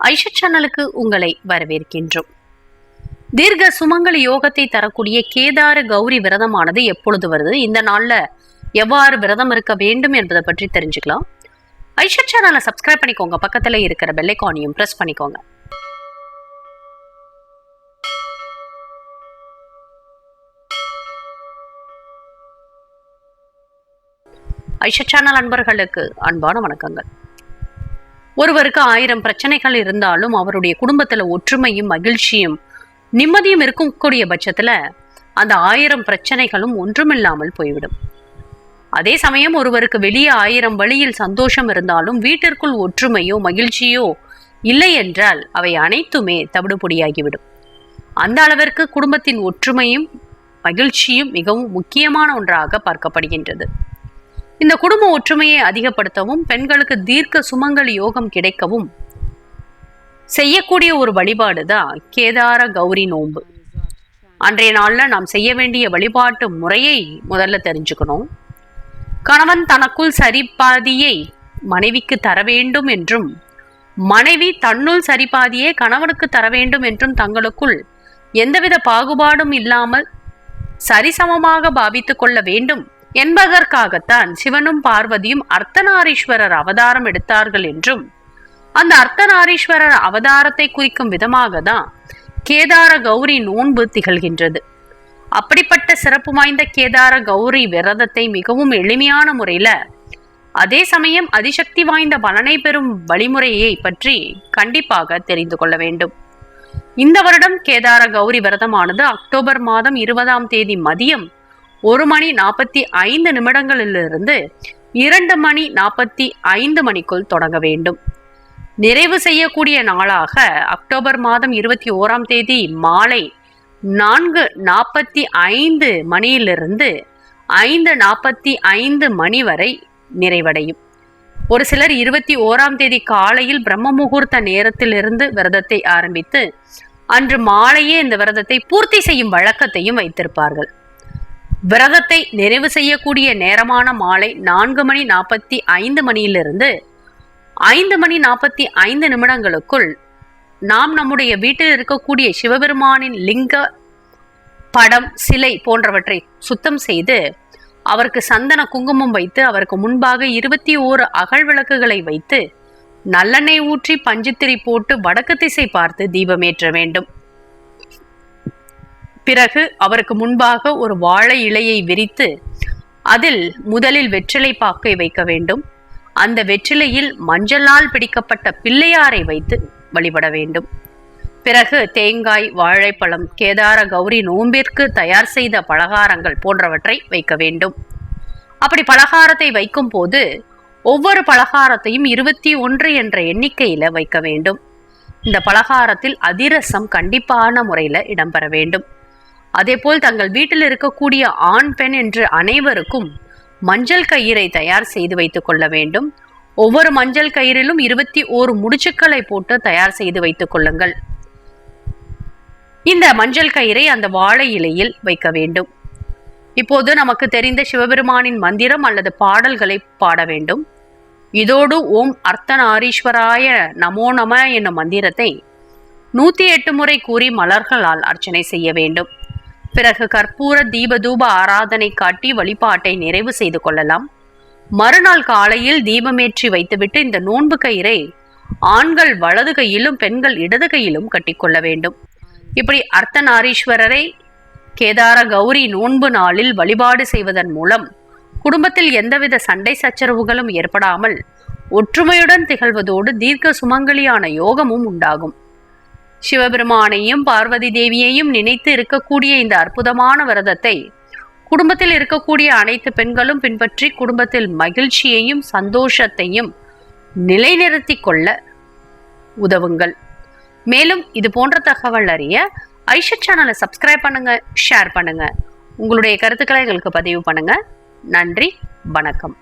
ஐஷா சேனலுக்கு உங்களை வரவேற்கின்றோம். தீர்க்க சுமங்கலி யோகத்தை தரக்கூடிய கேதார கௌரி விரதமானது எப்பொழுது வருது? இந்த நாள்ல எவ்வாறு விரதம் இருக்க வேண்டும் என்பதை பற்றி தெரிஞ்சுக்கலாம். ஐஷா சேனலை சப்ஸ்கிரைப் பண்ணிக்கோங்க. பக்கத்துல இருக்கிற பெல்லைக்கானையும் பிரஸ் பண்ணிக்கோங்க. ஐஷா சேனல் அன்பர்களுக்கு அன்பான வணக்கங்கள். ஒருவருக்கு ஆயிரம் பிரச்சனைகள் இருந்தாலும் அவருடைய குடும்பத்துல ஒற்றுமையும் மகிழ்ச்சியும் நிம்மதியும் இருக்கக்கூடிய பட்சத்துல அந்த ஆயிரம் பிரச்சனைகளும் ஒன்றுமில்லாமல் போய்விடும். அதே சமயம் ஒருவருக்கு வெளியே ஆயிரம் வழியில் சந்தோஷம் இருந்தாலும் வீட்டிற்குள் ஒற்றுமையோ மகிழ்ச்சியோ இல்லை என்றால் அவை அனைத்துமே தவிடுபொடியாகிவிடும். அந்த அளவிற்கு குடும்பத்தின் ஒற்றுமையும் மகிழ்ச்சியும் மிகவும் முக்கியமான ஒன்றாக பார்க்கப்படுகின்றது. இந்த குடும்ப ஒற்றுமையை அதிகப்படுத்தவும் பெண்களுக்கு தீர்க்க சுமங்கல் யோகம் கிடைக்கவும் செய்யக்கூடிய ஒரு வழிபாடு தான் கேதார கௌரி நோன்பு. அன்றைய நாள்ல நாம் செய்ய வேண்டிய வழிபாட்டு முறையை முதல்ல தெரிஞ்சுக்கணும். கணவன் தனக்குள் சரிபாதியை மனைவிக்கு தர வேண்டும் என்றும் மனைவி தன்னுள் சரிபாதியை கணவனுக்கு தர வேண்டும் என்றும் தங்களுக்குள் எந்தவித பாகுபாடும் இல்லாமல் சரிசமமாக பாவித்துக் கொள்ள வேண்டும் என்பதற்காகத்தான் சிவனும் பார்வதியும் அர்த்தநாரீஸ்வரர் அவதாரம் எடுத்தார்கள் என்றும் அந்த அர்த்தநாரீஸ்வரர் அவதாரத்தை குறிக்கும் விதமாக தான் கேதார கௌரி நோன்பு திகழ்கின்றது. அப்படிப்பட்ட சிறப்பு வாய்ந்த கேதார கௌரி விரதத்தை மிகவும் எளிமையான முறையில அதே சமயம் அதிசக்தி வாய்ந்த பலனை பெறும் வழிமுறையை பற்றி கண்டிப்பாக தெரிந்து கொள்ள வேண்டும். இந்த வருடம் கேதார கௌரி விரதமானது அக்டோபர் மாதம் இருபதாம் தேதி மதியம் ஒரு மணி நாற்பத்தி ஐந்து நிமிடங்களிலிருந்து இரண்டு மணி நாற்பத்தி ஐந்து மணிக்குள் தொடங்க வேண்டும். நிறைவு செய்யக்கூடிய நாளாக அக்டோபர் மாதம் இருபத்தி ஓராம் தேதி மாலை நான்கு நாற்பத்தி ஐந்து மணியிலிருந்து ஐந்து நாற்பத்தி ஐந்து மணி வரை நிறைவடையும். ஒரு சிலர் இருபத்தி ஓராம் தேதி காலையில் பிரம்ம முகூர்த்த நேரத்திலிருந்து விரதத்தை ஆரம்பித்து அன்று மாலையே இந்த விரதத்தை பூர்த்தி செய்யும் வழக்கத்தையும் வைத்திருப்பார்கள். விரதத்தை நிறைவு செய்யக்கூடிய நேரமான மாலை நான்கு மணி நாற்பத்தி ஐந்து மணியிலிருந்து ஐந்து மணி நாற்பத்தி ஐந்து நிமிடங்களுக்குள் நாம் நம்முடைய வீட்டில் இருக்கக்கூடிய சிவபெருமானின் லிங்க படம் சிலை போன்றவற்றை சுத்தம் செய்து அவருக்கு சந்தன குங்குமம் வைத்து அவருக்கு முன்பாக இருபத்தி ஓரு அகல் விளக்குகளை வைத்து நல்லெண்ணெய் ஊற்றி பஞ்சுத்திரி போட்டு வடக்கு திசை பார்த்து தீபமேற்ற வேண்டும். பிறகு அவருக்கு முன்பாக ஒரு வாழை இலையை விரித்து அதில் முதலில் வெற்றிலை பாக்கை வைக்க வேண்டும். அந்த வெற்றிலையில் மஞ்சளால் பிடிக்கப்பட்ட பிள்ளையாரை வைத்து வழிபட வேண்டும். பிறகு தேங்காய் வாழைப்பழம் கேதார கௌரி நோம்பிற்கு தயார் செய்த பலகாரங்கள் போன்றவற்றை வைக்க வேண்டும். அப்படி பலகாரத்தை வைக்கும் போது ஒவ்வொரு பலகாரத்தையும் இருபத்தி ஒன்று என்ற எண்ணிக்கையில வைக்க வேண்டும். இந்த பலகாரத்தில் அதிரசம் கண்டிப்பான முறையில இடம்பெற வேண்டும். அதேபோல் தங்கள் வீட்டில் இருக்கக்கூடிய ஆண் பெண் என்று அனைவருக்கும் மஞ்சள் கயிறை தயார் செய்து வைத்துக் கொள்ள வேண்டும். ஒவ்வொரு மஞ்சள் கயிறிலும் இருபத்தி ஓரு முடிச்சுக்களை போட்டு தயார் செய்து வைத்துக் கொள்ளுங்கள். இந்த மஞ்சள் கயிறை அந்த வாழை இலையில் வைக்க வேண்டும். இப்போது நமக்கு தெரிந்த சிவபெருமானின் மந்திரம் அல்லது பாடல்களை பாட வேண்டும். இதோடு ஓம் அர்த்தநாரீஸ்வராய நமோ நம என்னும் மந்திரத்தை நூத்தி எட்டு முறை கூறி மலர்களால் அர்ச்சனை செய்ய வேண்டும். பிறகு கற்பூர தீபதூப ஆராதனை காட்டி வழிபாட்டை நிறைவு செய்து கொள்ளலாம். மறுநாள் காலையில் தீபமேற்றி வைத்துவிட்டு இந்த நோன்பு கயிறை ஆண்கள் வலது கையிலும் பெண்கள் இடது கையிலும் கட்டிக்கொள்ள வேண்டும். இப்படி அர்த்தநாரீஸ்வரரை கேதார கௌரி நோன்பு நாளில் வழிபாடு செய்வதன் மூலம் குடும்பத்தில் எந்தவித சண்டை சச்சரவுகளும் ஏற்படாமல் ஒற்றுமையுடன் திகழ்வதோடு தீர்க்க சுமங்கலியான யோகமும் உண்டாகும். சிவபெருமானையும் பார்வதி தேவியையும் நினைத்து இருக்கக்கூடிய இந்த அற்புதமான விரதத்தை குடும்பத்தில் இருக்கக்கூடிய அனைத்து பெண்களும் பின்பற்றி குடும்பத்தில் மகிழ்ச்சியையும் சந்தோஷத்தையும் நிலைநிறுத்தி கொள்ள உதவுங்கள். மேலும் இது போன்ற தகவல் அறிய ஐஷா சேனலை சப்ஸ்கிரைப் பண்ணுங்க ஷேர் பண்ணுங்க. உங்களுடைய கருத்துக்களை எங்களுக்கு பதிவு பண்ணுங்க. நன்றி வணக்கம்.